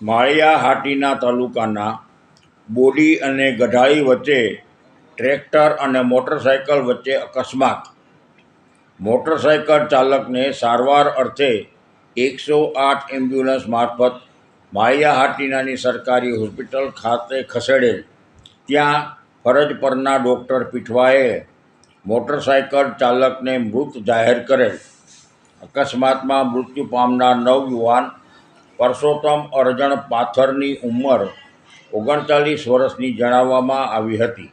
માળિયા હાટીના તાલુકાના બોડી અને ગઢાળી વચ્ચે ટ્રેક્ટર અને મોટરસાયકલ વચ્ચે અકસ્માત. મોટરસાયકલ ચાલકને સારવાર અર્થે એકસો આઠ એમ્બ્યુલન્સ મારફત માળિયાહાટીનાની સરકારી હોસ્પિટલ ખાતે ખસેડેલ. ત્યાં ફરજ પરના ડૉક્ટર પીઠવાએ મોટરસાયકલ ચાલકને મૃત જાહેર કરેલ. અકસ્માતમાં મૃત્યુ પામનાર નવયુવાન પરસોત્તમ અરજણ પાથરની ઉંમર ઓગણચાલીસ વર્ષની જણાવવામાં આવી હતી.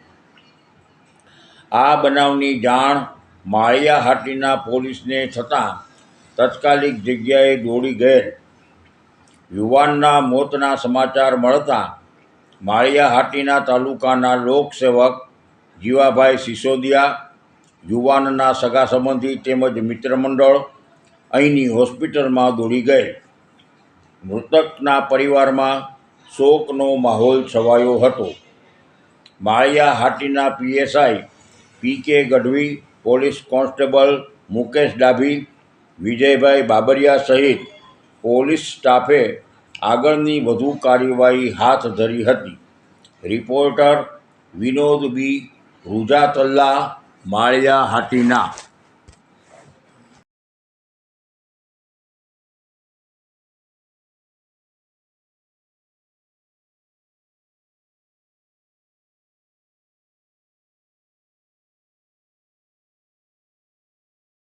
આ બનાવની જાણ માળિયાહાટીના પોલીસને થતાં તાત્કાલિક જગ્યાએ દોડી ગયેલ. યુવાનના મોતના સમાચાર મળતા માળિયાહાટીના તાલુકાના લોકસેવક જીવાભાઈ સિસોદિયા, યુવાનના સગા સંબંધી તેમજ મિત્રમંડળ અહીંની હોસ્પિટલમાં દોડી ગયેલ. મૃતકના પરિવારમાં શોકનો માહોલ છવાયો હતો. Maliya Hatina PSI P K Gadhvi, police constable Mukesh Dabhi, Vijaybhai Babariya સહિત પોલીસ સ્ટાફે આગળની વધુ કાર્યવાહી હાથ ધરી હતી. Reporter Vinod B. રૂજાતલ્લા Maliya Hatina